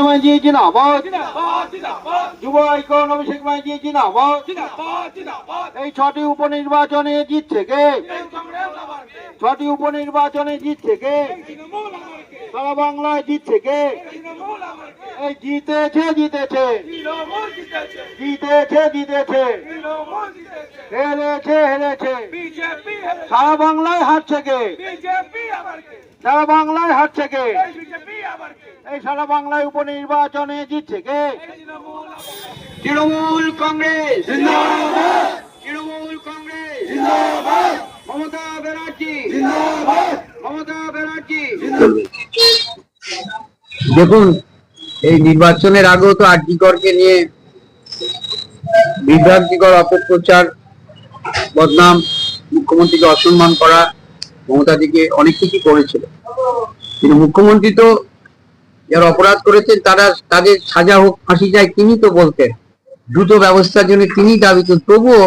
মাঝি জিনাবাদ যুব আইকন অভিষেক মাঝি জিনাবাদ এই ছটি উপনির্বাচনে জিতছে কে এই কংগ্রেস আবার কে? ছটি উপনির্বাচনে জিতছে কে? সারা বাংলায় জিতছে কে জিতেছে জিতেছে জিতেছে জিতেছে হেরেছে হেরেছে সারা বাংলায় হারছে কে সারা বাংলায় হারছে কে এই সারা বাংলায় উপনির্বাচনে জিতছে কে তৃণমূল কংগ্রেস। তৃণমূল কংগ্রেস। মমতা ব্যানার্জি। মমতা ব্যানার্জি। দেখুন, এই নির্বাচনের আগেও তো আর্যিকরকে নিয়ে বিভ্রান্তিকর অপপ্রচার, বদনাম, মুখ্যমন্ত্রীকে অসম্মান করা মমতাদিকে অনেক কিছু করেছিল। কিন্তু মুখ্যমন্ত্রী তো যারা অপরাধ করেছেন, তারা তাদের সাজা হোক, ফাঁসি যায় তিনি তো বলতেন। দ্রুত ব্যবস্থার জন্য তিনি দাবি তবুও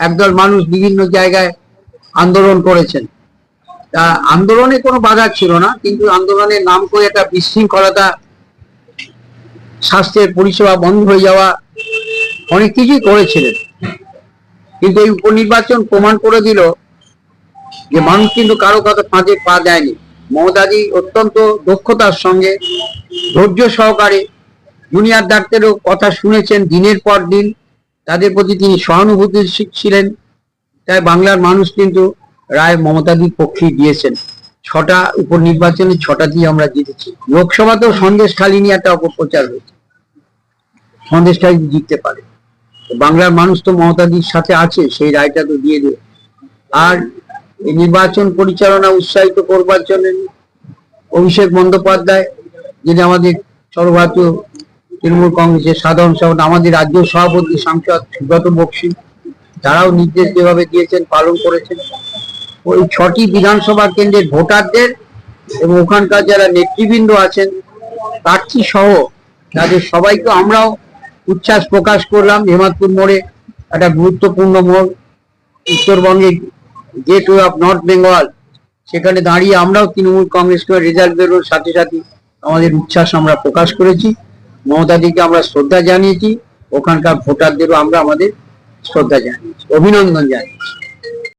একদল মানুষ বিভিন্ন জায়গায় আন্দোলন করেছেন। তা আন্দোলনে কোনো বাধা ছিল না, কিন্তু আন্দোলনের নাম করে একটা বিশৃঙ্খলতা, স্বাস্থ্যের পরিষেবা বন্ধ হয়ে যাওয়া, অনেক কিছুই করেছিলেন। কিন্তু এই উপনির্বাচন প্রমাণ করে দিল যে মানুষ কিন্তু কারও কথা ফাঁদে পা দেয়নি। মমতাদি অত্যন্ত দক্ষতার সঙ্গে, ধৈর্য সহকারে জুনিয়র ডাক্তারও কথা শুনেছেন দিনের পর দিন। তাদের প্রতি তিনি সহানুভূতি ছিলেন। তাই বাংলার মানুষ কিন্তু রায় মমতাদির পক্ষেই দিয়েছেন। ছটা উপনির্বাচনে ছটা দিয়ে আমরা জিতেছি। লোকসভাতেও সন্দেশ খালি নিয়ে একটা অপপ্রচার হয়েছে। সন্দেশ খালি জিততে পারে। বাংলার মানুষ তো মমতাদির সাথে আছে, সেই রায়টা তো দিয়ে দেবে। আর নির্বাচন পরিচালনা উৎসাহিত করবার জন্য অভিষেক বন্দ্যোপাধ্যায়, যিনি আমাদের সর্বভারতীয় তৃণমূল কংগ্রেসের সাধারণ সভাপতি আমাদের রাজ্য সভাপতি, সাংসদ সুব্রত বক্সি, তারাও নির্দেশ যেভাবে দিয়েছেন, পালন করেছেন। ওই ছটি বিধানসভা কেন্দ্রের ভোটারদের এবং ওখানকার যারা নেতৃবৃন্দ আছেন, প্রার্থী সহ তাদের সবাইকে আমরাও উচ্ছ্বাস প্রকাশ করলাম। হেমাদপুর মোড়ে একটা গুরুত্বপূর্ণ মোড়, উত্তরবঙ্গের গেটওয়ে অফ নর্থ বেঙ্গল। সেখানে দাঁড়িয়ে আমরাও তৃণমূল কংগ্রেসকে রেজাল্ট বেরোর সাথে সাথে আমাদের উচ্ছ্বাস আমরা প্রকাশ করেছি। মমতাদিকে আমরা শ্রদ্ধা জানিয়েছি। ওখানকার ভোটারদেরও আমরা আমাদের শ্রদ্ধা জানিয়েছি। অভিনন্দন জানিয়েছি।